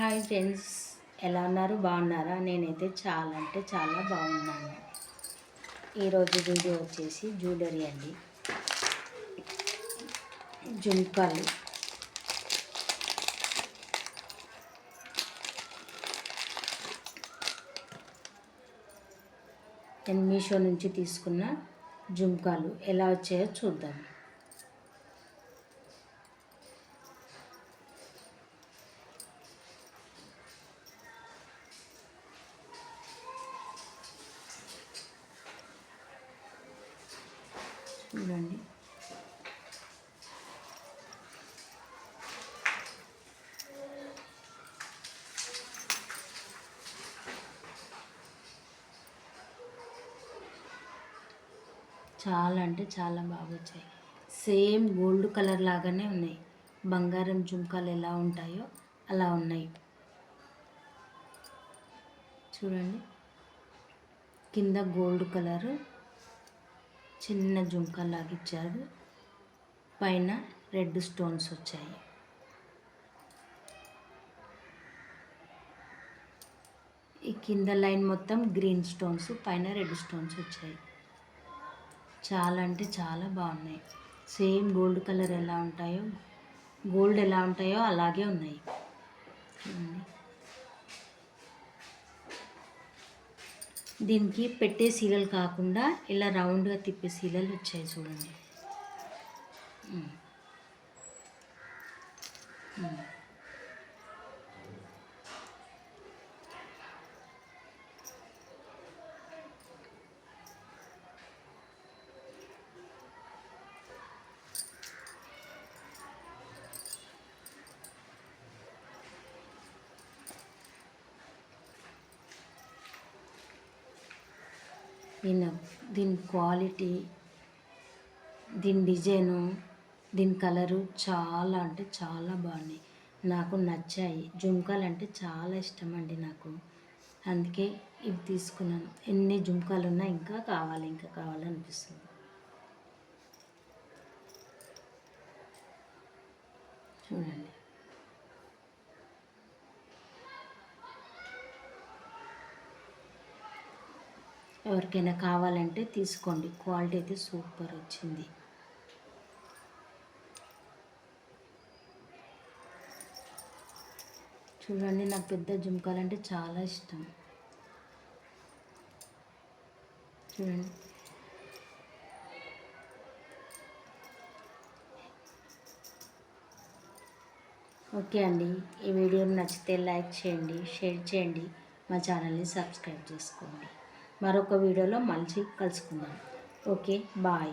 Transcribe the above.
Hi friends ఎలా ఉన్నారు? బాగున్నారా? నేనైతే చాలా అంటే చాలా బాగున్నాను. ఈరోజు వీడియో వచ్చేసి జ్యువెలరీ అండి. జుంకాలు నేను మీషో నుంచి తీసుకున్న జుంకాలు ఎలా వచ్చాయో చూద్దాం. చూడండి చాలా అంటే చాలా బాగా వచ్చాయి. సేమ్ గోల్డ్ కలర్ లాగానే ఉన్నాయి. బంగారం జుంకాలు ఎలా ఉంటాయో అలా ఉన్నాయి. చూడండి. కింద గోల్డ్ కలరు చిన్న జుంకలాగా ఇచ్చాడు పైన రెడ్ స్టోన్స్ వచ్చాయి. ఈ కింద లైన్ మొత్తం గ్రీన్ స్టోన్స్ పైన రెడ్ స్టోన్స్ వచ్చాయి. చాలా అంటే చాలా బాగున్నాయి. సేమ్ గోల్డ్ కలర్ ఎలా ఉంటాయో గోల్డ్ ఎలా ఉంటాయో అలాగే ఉన్నాయి. దీనికి పెట్టే సీలలు కాకుండా ఇలా రౌండ్గా తిప్పే సీలలు వచ్చాయి చూడండి. దీని దీని క్వాలిటీ దీని డిజైను దీని కలరు చాలా అంటే చాలా బాగున్నాయి. నాకు నచ్చాయి. జుంకాలు అంటే చాలా ఇష్టం అండి నాకు. అందుకే ఇవి తీసుకున్నాను. ఎన్ని జుంకాలు ఉన్నా ఇంకా కావాలి ఇంకా కావాలనిపిస్తుంది చూడండి. ఎవరికైనా కావాలంటే తీసుకోండి. క్వాలిటీ అయితే సూపర్ వచ్చింది. చూడండి నాకు పెద్ద జుంకాలంటే చాలా ఇష్టం. చూడండి. ఓకే అండి. ఈ వీడియో నచ్చితే లైక్ చేయండి షేర్ చేయండి. మా ఛానల్ని సబ్స్క్రైబ్ చేసుకోండి. మరొక వీడియోలో మంచి కలుసుకుందాం. Okay bye.